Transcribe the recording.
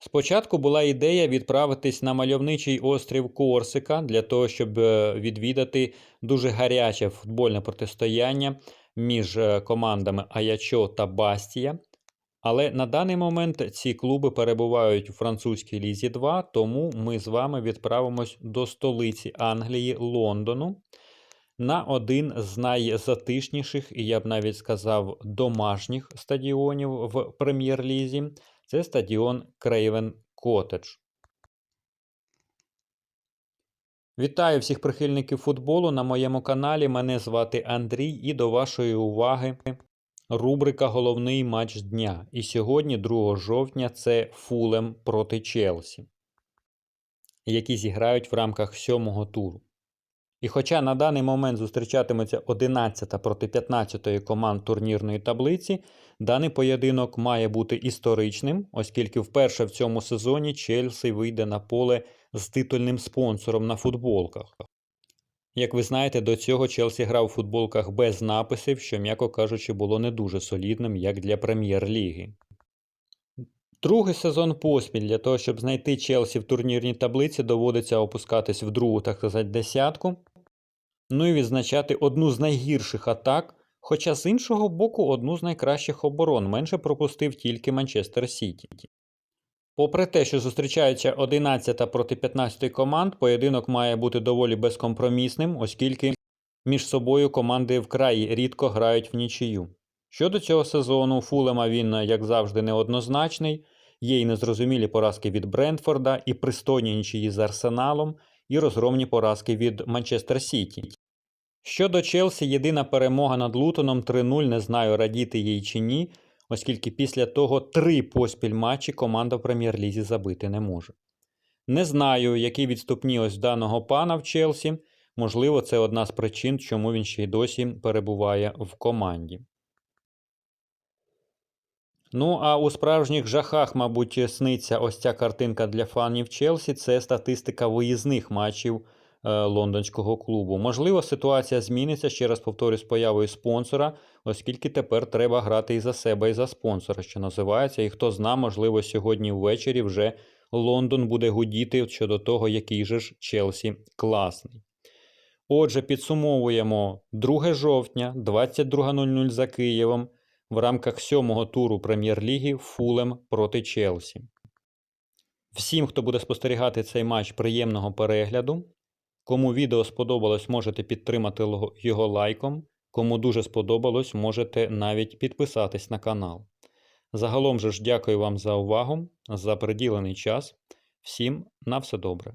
Спочатку була ідея відправитись на мальовничий острів Корсика для того, щоб е, відвідати дуже гаряче футбольне протистояння між е, командами Аячо та Бастія. Але на даний момент ці клуби перебувають у французькій лізі 2, тому ми з вами відправимось до столиці Англії Лондону на один з найзатишніших, і я б навіть сказав, домашніх стадіонів в прем'єр-лізі. Це стадіон Крейвен Коттедж. Вітаю всіх прихильників футболу на моєму каналі. Мене звати Андрій, і до вашої уваги рубрика Головний матч дня. І сьогодні, 2 жовтня, це Фулем проти Челсі, які зіграють в рамках сьомого туру. І хоча на даний момент зустрічатиметься 11 проти 15 команд турнірної таблиці, даний поєдинок має бути історичним, оскільки вперше в цьому сезоні Челсі вийде на поле з титульним спонсором на футболках. Як ви знаєте, до цього Челсі грав у футболках без написів, що, м'яко кажучи, було не дуже солідним, як для прем'єр-ліги. Другий сезон поспіль для того, щоб знайти Челсі в турнірній таблиці, доводиться опускатись в другу, так сказати, десятку. Ну і відзначати одну з найгірших атак, хоча з іншого боку, одну з найкращих оборон менше пропустив тільки Манчестер Сіті. Попри те, що зустрічаються 11 проти 15 команд, поєдинок має бути доволі безкомпромісним, оскільки між собою команди вкрай рідко грають в нічию. Щодо цього сезону, Фулема він, як завжди, неоднозначний. Є й незрозумілі поразки від Брентфорда, і пристойні нічиї з Арсеналом, і розгромні поразки від Манчестер Сіті. Щодо Челсі, єдина перемога над Лутоном 3-0, не знаю, радіти їй чи ні, оскільки після того три поспіль матчі команда в прем'єр-лізі забити не може. Не знаю, які відступні ось даного пана в Челсі. Можливо, це одна з причин, чому він ще й досі перебуває в команді. Ну, а у справжніх жахах, мабуть, сниться ось ця картинка для фанів Челсі. Це статистика виїзних матчів е, лондонського клубу. Можливо, ситуація зміниться, ще раз повторю, з появою спонсора, оскільки тепер треба грати і за себе, і за спонсора, що називається. І хто зна, можливо, сьогодні ввечері вже Лондон буде гудіти щодо того, який же ж Челсі класний. Отже, підсумовуємо 2 жовтня, 22.00 за Києвом в рамках сьомого туру прем'єр-ліги Фулем проти Челсі. Всім, хто буде спостерігати цей матч, приємного перегляду. Кому відео сподобалось, можете підтримати його лайком. Кому дуже сподобалось, можете навіть підписатись на канал. Загалом же ж дякую вам за увагу, за приділений час. Всім на все добре.